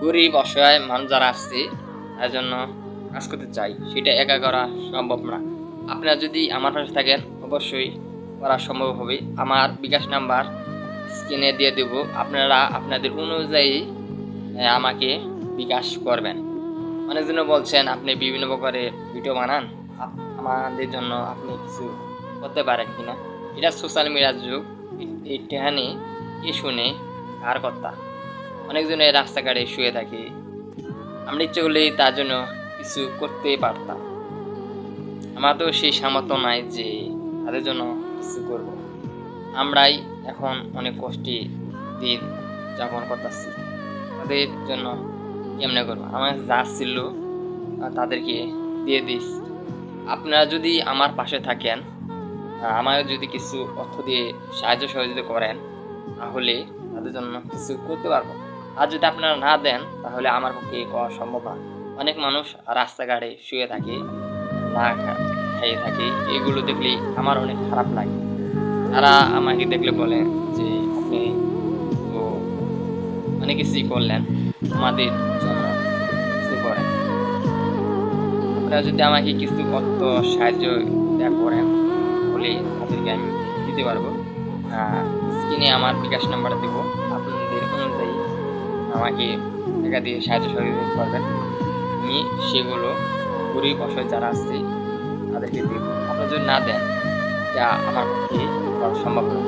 গরিব অসহায় মানুষ যারা আসছে তার জন্য কাজ করতে চাই, সেটা একা করা সম্ভব না। আপনারা যদি আমার পাশে থাকেন, অবশ্যই করা সম্ভব হবে। আমার বিকাশ নাম্বার স্ক্রিনে দিয়ে দেব। আপনারা আপনাদের অনুযায়ী আমাকে বিকাশ করবেন। অনেকজন বলছেন, আপনি বিভিন্ন প্রকারের ভিডিও বানান। আমাদের জন্য আপনি কিছু করতে পারেন কিনা? এটা সোশ্যাল মিডিয়ার যুগ। এইখানে কে শুনে কার কথা? অনেকজনের রাস্তাঘাটে শুয়ে থাকে। আমরা ইচ্ছে করলেই তার জন্য কিছু করতে পারতাম। আমার তো সেই সামর্থ্য নাই যে তাদের জন্য কিছু করব। আমরাই এখন অনেক কষ্টে দিন যাপন করতেছি। তাদের জন্য কেমনে করব? আমার যা ছিল তাদেরকে দিয়ে দিস। আপনারা যদি আমার পাশে থাকেন আমাকে যদি কিছু অর্থ দিয়ে সাহায্য সহযোগিতা করেন, তাহলে তাদের জন্য কিছু করতে পারব। আর যদি আপনারা না দেন, তাহলে আমার পক্ষে করা সম্ভব না। অনেক মানুষ রাস্তাঘাটে শুয়ে থাকে, না খেয়ে থাকে। এগুলো দেখলে আমার অনেক খারাপ লাগে। তারা আমাকে দেখলে বলে যে, আপনি তো অনেক কিছুই করলেন। আমাদের কিছু করেন। আপনারা যদি আমাকে কিছু অর্থ, সাহায্য দেয়া করেন বলে তাদেরকে আমি দিতে পারব। স্ক্রিনে আমার বিকাশ নাম্বার দেবো। আপনাদের আমাকে টাকা দিয়ে সাহায্য সহযোগিতা করবেন আমি সেগুলো গরিব অসহায় যারা আসছে তাদেরকে দিব আপনারা যদি না দেন, যা আমার পক্ষে সম্ভব না